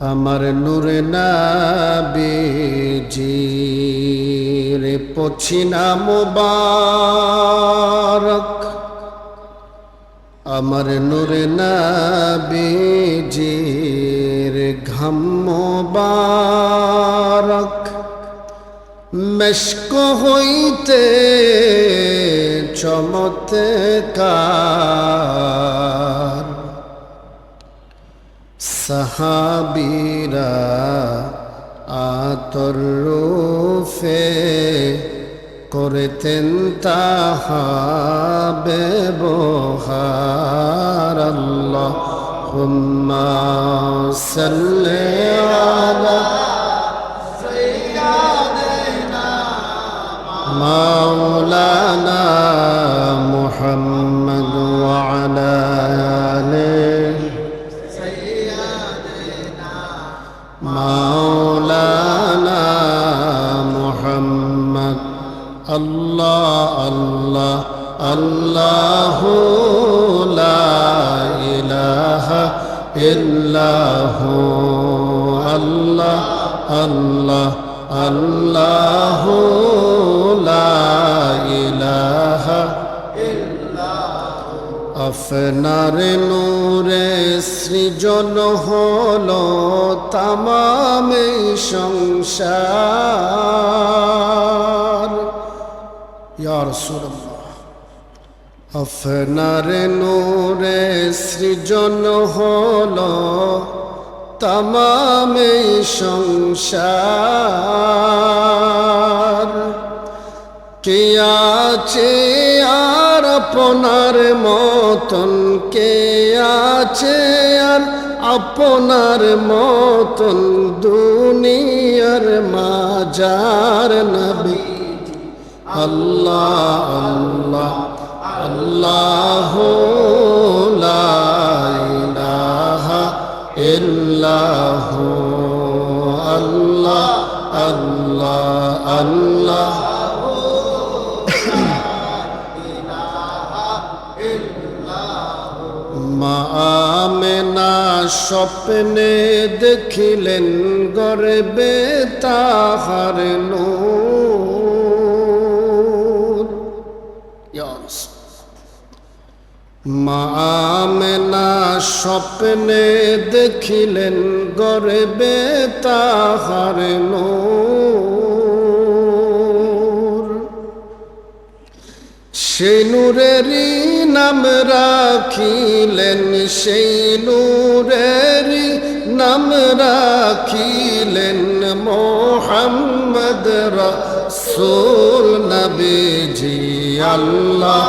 আমার নূরে নাবিজির পছিনা মুবারক। আমার নূরে নাবিজির ঘাম মুবারক। মেশক হইতে চমৎকার সাহাবিরা আতর রূপে করতেন তাহাবে বহার আল্লাহ হুম্মা সাল্লে আলা মাওলানা মুহাম্মদ আল্লাহ আল্লাহ আল্লাহ ইহ আল্লাহ আল্লাহ আল্লাহ ইহ আপনার নূরে সৃজন হল তামামে সংসার। আপনার নূরে সৃজন হল তামামে সংসার। কে আছে আর আপনার মতন? কে আছে আর আপনার মতন? দুনিয়ার মাজার নবী। আল্লাহ আল্লাহ আল্লাহ লা ইলাহা আল্লাহ আল্লাহ আল্লাহ। মা আমেনা স্বপ্নে দেখিলেন গর্বে তাহার নূর। ইয়া রাসূল। মা আমেনা স্বপ্নে দেখিলেন গর্বে তাহার নূর সেই নূরেরই নাম রাখিলেন, সেই নূরেরই নাম রাখিলেন মোহাম্মদ রসুল, নবীজি, আল্লাহ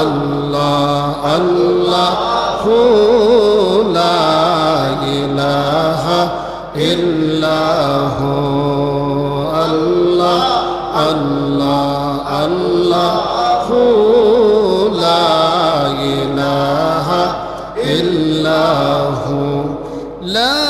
আল্লাহ আল্লাহ হুলা ইলাহা ইল্লাহ আল্লাহ আল্লাহ আল্লাহ হুলা ইলাহা ইল্লাহ লা